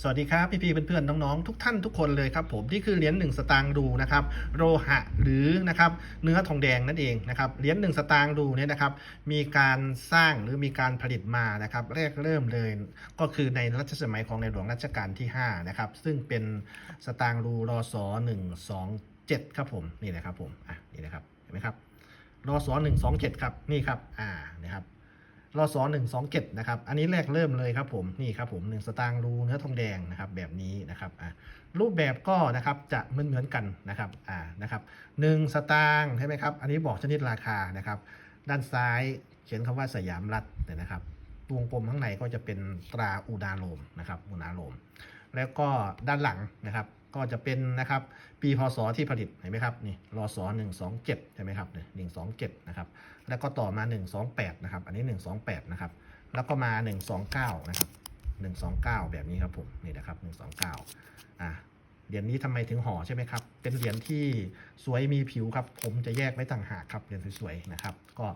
สวัสดีครับ พี่ๆเพื่อนๆน้องๆทุกท่านทุกคนเลยครับผมนี่คือเหรียญหนึ่งสตางค์ดูนะครับโลหะหรือนะครับเนื้อทองแดงนั่นเองนะครับเหรียญหนึ่งสตางค์ดูเนี่ยนะครับมีการสร้างหรือมีการผลิตมานะครับแรกเริ่มเลยก็คือในรัชสมัยของในหลวงรัชกาลที่5นะครับซึ่งเป็นสตางค์ดูรอสอ127ครับผมนี่นะครับผมอะนี่นะครับเห็นไหมครับรอสอ127ครับนี่ครับอ่า รอสอหนึ่งสองเจ็ดนะครับ อันนี้แรกเริ่มเลยครับผมนี่ครับผมหนึ่งสตางค์รูเนื้อทองแดงนะครับแบบนี้นะครับอะรูปแบบก็นะครับจะเหมือนเหมือนกันนะครับอ่านะครับหนึ่งสตางค์ใช่ไหมครับอันนี้บอกชนิดราคานะครับ ด้านซ้ายเขียนคำว่าสยามรัฐเนี่ยนะครับวงกลมข้างในก็จะเป็นตราอุดาโลมนะครับอุดาโลมแล้วก็ด้านหลังนะครับ ก็จะเป็นนะครับปีพศที่ผลิตเห็นไหมครับนี่รอสอหนึ่งสองเจ็ดใช่ไหมครับหนึ่งสองเจ็ดนะครับแล้วก็ต่อมา128นะครับอันนี้128นะครับแล้วก็มา129นะครับ129แบบนี้ครับผมนี่นะครับ129อะเหรียญนี้ทำไมถึงห่อใช่ไหมครับ เป็นเหรียญที่สวยมีผิวครับ ผมจะแยกไว้ต่างหากครับเหรียญสวยๆนะครับ ก็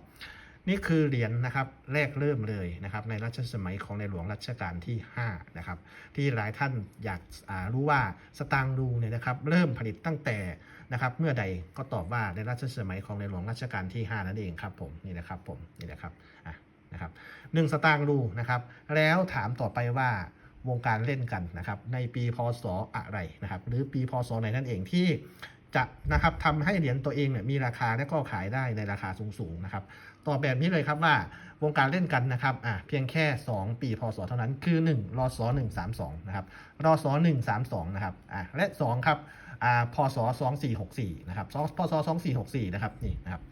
นี่คือเหรียญนะครับแรกเริ่มเลยนะครับในรัชสมัยของในหลวงรัชกาลที่5นะครับที่หลายท่านอยาการู้ว่าสตางค์รูเนี่ยนะครับเริ่มผลิตตั้งแต่นะครับเมื่อใดก็ตอบว่าในรัชสมัยของในหลวงรัชกาลที่ 5 นั่นเองครับผมนี่นะครับผมนี่นะครับอะนะครับหนึ่งสตางค์รูนะครับแล้วถามต่อไปว่าวงการเล่นกันนะครับในปีพศอะไรนะครับหรือปีพศไหนนั่นเองที่ จะนะครับทำให้เหรียญตัวเองเนี่ยมีราคาและก็ขายได้ในราคาสูงๆนะครับตอบแบบนี้เลยครับว่าวงการเล่นกันนะครับอะเพียงแค่ 2 ปีพศเท่านั้นคือ 1รอส132นะครับรอส132นะครับอะและ2ครับอ่าพศ2464นะครับสองพศ2464นะครับนี่นะครับ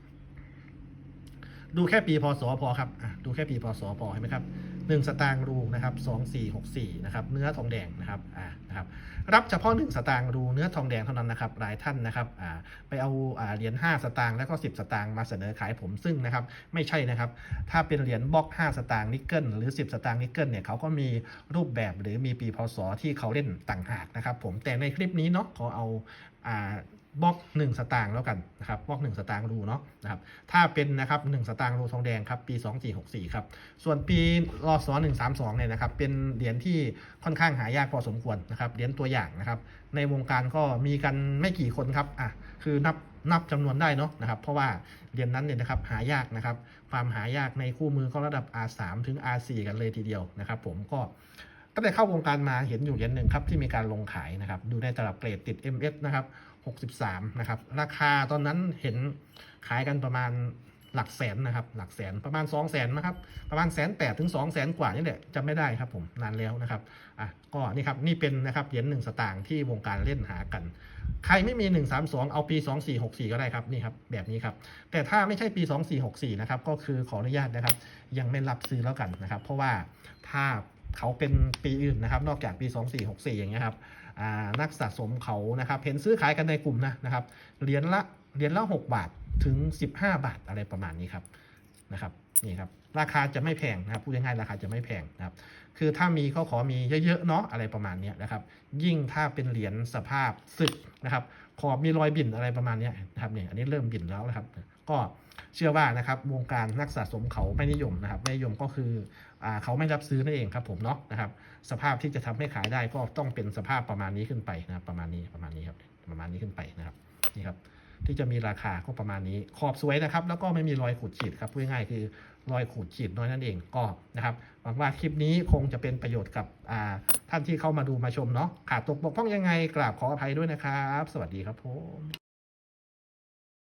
ดูแค่ปีพศพอครับอะดูแค่ปีพศพอเห็นไหมครับ หนึ่งสตางค์รูนะครับ2464นะครับเนื้อทองแดงนะครับอ่านะครับรับเฉพาะ 1 สตางค์รูเนื้อทองแดงเท่านั้นนะครับหลายท่านนะครับอ่าไปเอาอ่าเหรียญ5สตางค์แล้วก็ 10 สตางค์มาเสนอขายผมซึ่งนะครับไม่ใช่นะครับ ถ้าเป็นเหรียญบล็อก 5 สตางค์นิกเกิลหรือ 10 สตางค์นิกเกิลเนี่ยเขาก็มีรูปแบบหรือมีปีพศที่เขาเล่นต่างหากนะครับผมแต่ในคลิปนี้เนาะเขาเอาอ่า บล็อก1สตางค์แล้วกันนะครับบล็อก1สตางค์รูเนาะนะครับถ้าเป็นนะครับ1สตางค์รูทองแดงครับปี 2464ครับส่วนปีรอส132เนี่ยนะครับเป็นเหรียญที่ค่อนข้างหายากพอสมควรนะครับเหรียญตัวอย่างนะครับในวงการก็มีกันไม่กี่คนครับอะคือนับนับจำนวนได้เนาะนะครับเพราะว่าเหรียญนั้นเนี่ยนะครับหายากนะครับความหายากในคู่มือก็ระดับ R3 ถึง R4 กันเลยทีเดียวนะครับผมก็ตั้งแต่เข้าวงการมาเห็นอยู่เหรียญหนึ่งครับที่มีการลงขายนะครับดูในตลับเกรดติด MS นะครับ 63นะครับราคาตอนนั้นเห็นขายกันประมาณหลักแสนนะครับหลักแสนประมาณ 2 0 0แสนนะครับประมาณแสนแปดถึง2 0 0แสนกว่านี่แหละจำไม่ได้ครับผมนานแล้วนะครับอะก็นี่ครับนี่เป็นนะครับเหรียญหนึ่งสตางค์ที่วงการเล่นหากัน ใครไม่มี 132 เอาปี 2464 ก็ได้ครับนี่ครับแบบนี้ครับแต่ถ้าไม่ใช่ปี 2464นะครับก็คือขออนุญาตนะครับ ยังไม่รับซื้อแล้วกันนะครับ เพราะว่าถ้าเขาเป็นปีอื่นนะครับ นอกจากปี 2464 อย่างเงี้ยครับ นักสะสมเขานะครับเห็นซื้อขายกันในกลุ่มนะนะครับเหรียญละเหรียญละ 6 บาทถึง 15 บาทอะไรประมาณนี้ครับนะครับนี่ครับราคาจะไม่แพงนะครับพูดง่ายๆราคาจะไม่แพงนะครับคือถ้ามีก็ขอมีเยอะๆเนาะอะไรประมาณนี้นะครับ ยิ่งถ้าเป็นเหรียญสภาพสึกนะครับขอบมีรอยบิ่นอะไรประมาณนี้นะครับเนี่ยอันนี้เริ่มบิ่นแล้วนะครับ ก็เชื่อว่านะครับวงการนักสะสมเขาไม่นิยมนะครับไม่นิยมก็คืออเขาไม่รับซื้อนั่นเองครับผมเนาะนะครับ สภาพที่จะทำให้ขายได้ก็ต้องเป็นสภาพประมาณนี้ขึ้นไปนะรประมาณนี้ประมาณนี้ครับประมาณนี้ขึ้นไปนะครับนี่ครับที่จะมีราคาก็ประมาณนี้ ขอบสวยนะครับ แล้วก็ไม่มีรอยขูดขีดครับพูดง่ายๆคือรอยขูดขีดน้อยนั่นเองก็นะครับหวังว่าคลิปนี้คงจะเป็นประโยชน์กับท่านที่เข้ามาดูมาชมเนาะขาดตกบกพร่องยังไงกราบขออภัยด้วยนะครับ สวัสดีครับผม